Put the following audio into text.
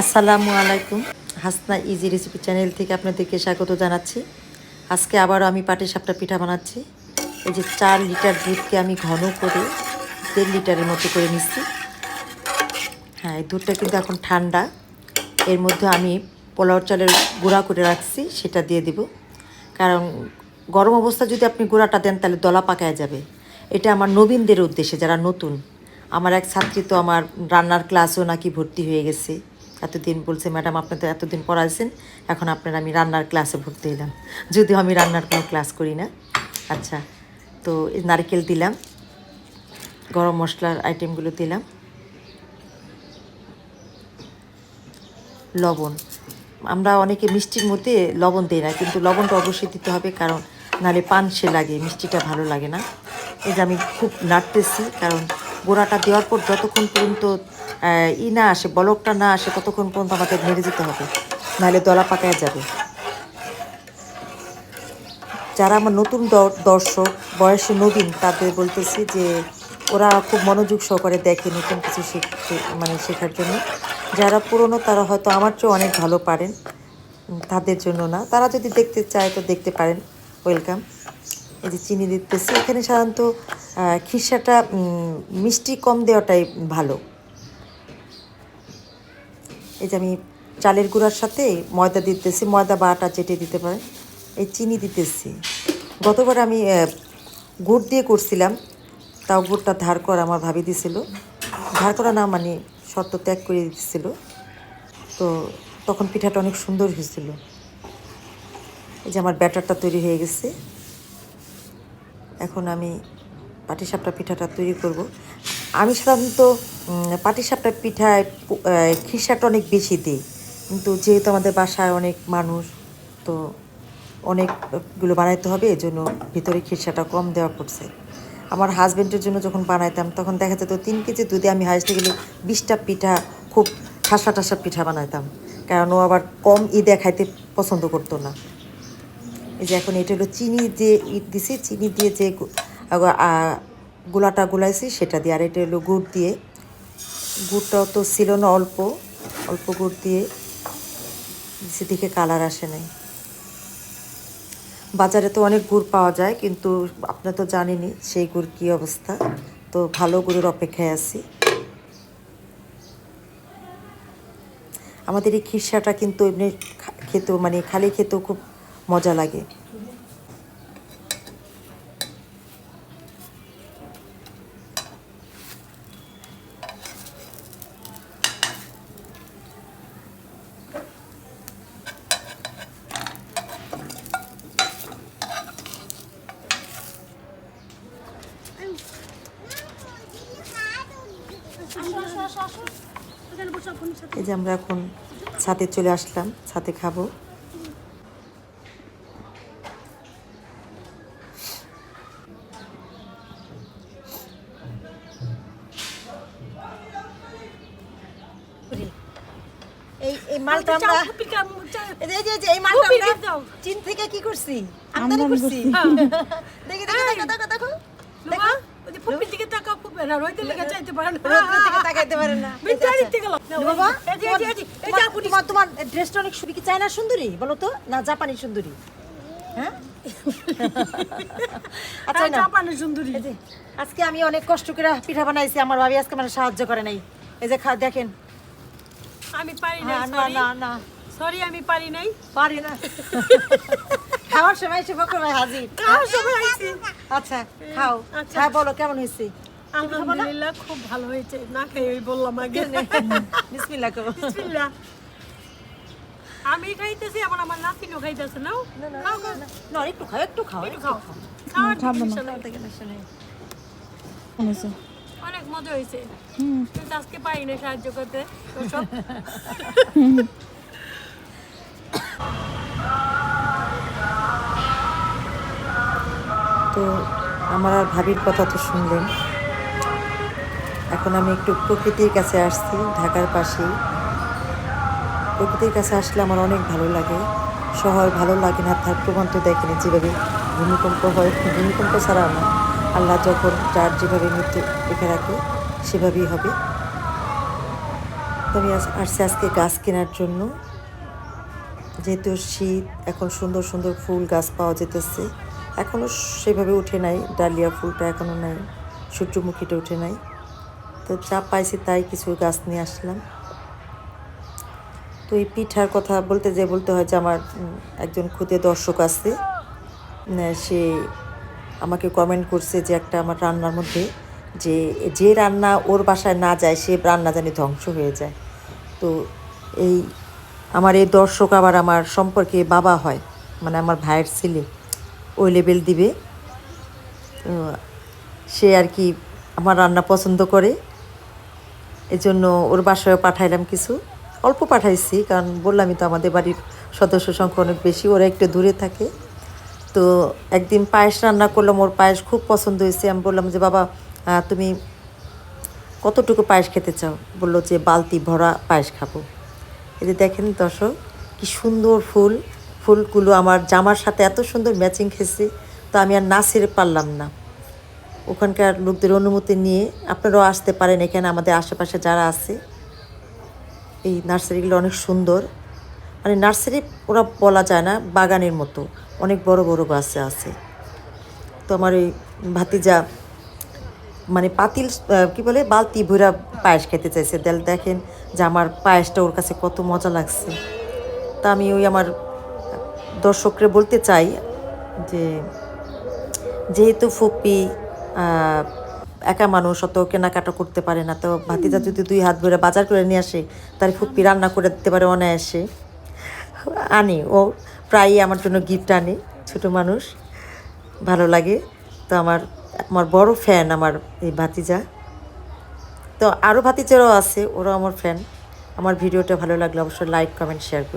আসসালামু আলাইকুম। Hasna easy recipe channel থেকে আপনাদেরকে স্বাগত জানাচ্ছি। আজকে আবারও আমি পাটি সাপটা পিঠা বানাচ্ছি। এই যে চার লিটার দুধকে আমি ঘন করে দেড় লিটারের মতো করে নিচ্ছি। হ্যাঁ এই দুধটা কিন্তু এখন ঠান্ডা। এর মধ্যে আমি পোলাও চালের গুঁড়া করে রাখছি, সেটা দিয়ে দিব। কারণ গরম অবস্থা যদি আপনি গুঁড়াটা দেন, তাহলে দলা পাকায় যাবে। এটা আমার নবীনদের উদ্দেশ্যে, যারা নতুন। আমার এক ছাত্রী তো আমার রান্নার ক্লাসও নাকি ভর্তি হয়ে গেছে। এতদিন বলছে, ম্যাডাম, আপনি তো এতদিন পড়াইছেন, এখন আপনার আমি রান্নার ক্লাসে ভর্তি হলাম যদিও আমি রান্নার কোনো ক্লাস করি না। আচ্ছা তো নারকেল দিলাম, গরম মশলার আইটেমগুলো দিলাম। লবণ, আমরা অনেকে মিষ্টির মধ্যে লবণ দিই না, কিন্তু লবণটা অবশ্যই দিতে হবে, কারণ নাহলে পানসে লাগে, মিষ্টিটা ভালো লাগে না। এই যে আমি খুব নাড়তেছি, কারণ গোড়াটা দেওয়ার পর যতক্ষণ পর্যন্ত ই না আসে বলকটা না আসে ততক্ষণ পর্যন্ত আমাকে নেড়ে যেতে হবে। নাহলে দলা পাকায় যাবে। যারা আমার নতুন দর্শক বয়সে নবীন তাদের বলতেছি যে ওরা খুব মনোযোগ সহকারে দেখে নতুন কিছু শিখতে মানে শেখার জন্য। যারা পুরনো তারা হয়তো আমার চেয়েও অনেক ভালো পারেন। তাদের জন্য না। তারা যদি দেখতে চায় তো দেখতে পারেন। ওয়েলকাম এই যে চিনি দিতেছি। এখানে সাধারণত উম, মিষ্টি কম দেওয়াটাই ভালো। এই যে আমি চালের গুঁড়ার সাথে ময়দা দিতেছি, ময়দা বা আটা চেটে দিতে পারে, এই চিনি দিতেছি। গতবার আমি গুড় দিয়ে করছিলাম, তাও গুড়টা ধার করা আমার ভাবি দিছিল। ধার করা না মানে শর্ত ত্যাগ করে দিছিল। তো তখন পিঠাটা অনেক সুন্দর হয়েছিল। এই যে আমার ব্যাটারটা তৈরি হয়ে গেছে। এখন আমি পাটিসাপটা পিঠাটা তৈরি করব। আমি সাধারণত পাটিসাপটা পিঠায় খিরসাটা অনেক বেশি দিই। কিন্তু যেহেতু আমাদের বাসায় অনেক মানুষ, তো অনেকগুলো বানাইতে হবে এই জন্য ভিতরে খিরসাটা কম দেওয়া পড়ছে। আমার হাজব্যান্ডের জন্য যখন বানাইতাম, তখন দেখা যেত তিন কেজি দুধে আমি হাইস্টে গেলে বিশটা পিঠা, খুব ঠাসা ঠাসা পিঠা বানাইতাম। কারণ ও আবার কম ই দেখাইতে পছন্দ করতো না। এই যে এখন এটা হলো চিনি দিয়ে ইট দিছি, চিনি দিয়ে যে গোলাটা গুলাইছি, সেটা দিয়ে আর এটা হলো গুড় দিয়ে। গুড়টাও তো ছিল না অল্প অল্প গুড় দিয়ে দিছি দিকে কালার আসে নাই। বাজারে তো অনেক গুড় পাওয়া যায়, কিন্তু আপনারা তো জানেনই সেই গুড় কী অবস্থা। তো ভালো গুড়ের অপেক্ষায় আছি। আমাদের এই খিরসাটা কিন্তু এমনি খেতেও মানে খালি খেতেও খুব মজা লাগে। এই যে আমরা এখন ছাদে চলে আসলাম ছাদে খাব। এই এই মালটা আমরা এই যে- মালটা আমরা চীন থেকে কি করছি? আমদানি করছি। দেখি দেখি দেখো দেখো দেখো দেখো। ফুপির দিকে তাকাও ফুপে না রইতে লেগে চাইতে পারে না। রোদ্রের দিকে তাকাইতে পারে না। বিদ্যালয় থেকে বাবা। এই যে, এই যে, এই যে, তোমার- তোমার তোমার ড্রেসটা অনেক কি চায়না সুন্দরী বলো তো? না জাপানি সুন্দরী? হ্যাঁ? আচ্ছা সুন্দরী। আজকে আমি অনেক কষ্ট করে পিঠা বানাইছি। আমার ভাবি আজকে মানে সাহায্য করে নাই। এই যে দেখেন। আমি পারি হ্যাঁ, না না না। সরি আমি পারি নাই। পারি না। খাওয়ার সময় এসে বকর ভাই হাজির। খাওয়ার সময় আইছি আচ্ছা খাও। আচ্ছা। হ্যাঁ বলো কেমন হয়েছে? আলহামদুলিল্লাহ খুব ভালো হয়েছে। না খেয়ে ওই বললাম আগে। বিসমিল্লাহ করো। বিসমিল্লাহ। আমি খাইতেছি এখন আমার নাতিনও খাইতেছে নাও। খাও, খাও। না একটু খাও একটু খাও একটু খাও। খাও। খাওয়ার সমস্যা থেকে না। শুনে অনেক মজা হয়েছে। আজকে পারি না সাহায্য করতে। তো আমার আর ভাবির কথা তো শুনলেন। এখন আমি একটু প্রকৃতির কাছে আসছি, ঢাকার পাশেই। প্রকৃতির কাছে আসলে আমার অনেক ভালো লাগে। শহর ভালো লাগে না, তার প্রমাণ তো দেখেনি যেভাবে ভূমিকম্প হয়। ভূমিকম্প ছাড়া না, আল্লাহ যখন যার যেভাবে মৃত্যু রেখে রাখে, সেভাবেই হবে। আমি আসছি আজকে গাছ কেনার জন্য। যেহেতু শীত, এখন সুন্দর সুন্দর ফুল গাছ পাওয়া যেতেছে। এখনও সেভাবে উঠে নাই, ডালিয়া ফুলটা এখনও নাই, সূর্যমুখীটা উঠে নাই। তো যা পাইছি তাই কিছু গাছ নিয়ে আসলাম। তো এই পিঠার কথা বলতে যে বলতে হয় যে আমার একজন খুদে দর্শক আছে। সে আমাকে কমেন্ট করছে যে একটা আমার রান্নার মধ্যে যে যে রান্না ওর বাসায় না যায়, সে রান্না জানি ধ্বংস হয়ে যায়। তো এই, আমার এই দর্শক আবার আমার সম্পর্কে বাবা হয় মানে আমার ভাইয়ের ছেলে। ওই লেভেল দিবে। সে আর কি আমার রান্না পছন্দ করে। এজন্য ওর বাসায় পাঠাইলাম কিছু। অল্প পাঠাইছি, কারণ বললামই তো আমাদের বাড়ির সদস্য সংখ্যা অনেক বেশি, ওরা একটু দূরে থাকে। তো একদিন পায়েস রান্না করলাম, ওর পায়েস খুব পছন্দ হয়েছে। আমি বললাম যে, বাবা তুমি কতটুকু পায়েস খেতে চাও? বলল যে, বালতি ভরা পায়েস খাব। যে দেখেন দর্শক, কি সুন্দর ফুল। ফুলগুলো আমার জামার সাথে এত সুন্দর ম্যাচিং খেয়েছে, তো আমি আর না ছেড়ে পারলাম না। ওখানকার লোকদের অনুমতি নিয়ে আপনারাও আসতে পারেন এখানে আমাদের আশেপাশে যারা আছে। এই নার্সারিগুলো অনেক সুন্দর। মানে নার্সারি ওরা বলা যায় না, বাগানের মতো। অনেক বড় বড় গাছ আছে। তো আমার ওই ভাতিজা মানে পাতিল কি বলে, বালতি ভরা পায়েস খেতে চাইছে। দেখেন যে আমার পায়েসটা ওর কাছে কত মজা লাগছে। তা আমি ওই আমার দর্শকরে বলতে চাই যে যেহেতু ফুপি একা মানুষ অত কেনাকাটা করতে পারে না তো ভাতিজা যদি দুই হাত ভরে বাজার করে নিয়ে আসে তাহলে ফুপি রান্না করে দিতে পারে অনায়াসে। আনি ও প্রায়ই আমার জন্য গিফট আনে ছোট মানুষ ভালো লাগে। তো আমার আমার বড় ফ্যান আমার এই ভাতিজা। তো আরও ভাতিজারাও আছে ওরাও আমার ফ্যান আমার ভিডিওটা ভালো লাগলে অবশ্যই লাইক কমেন্ট শেয়ার করুন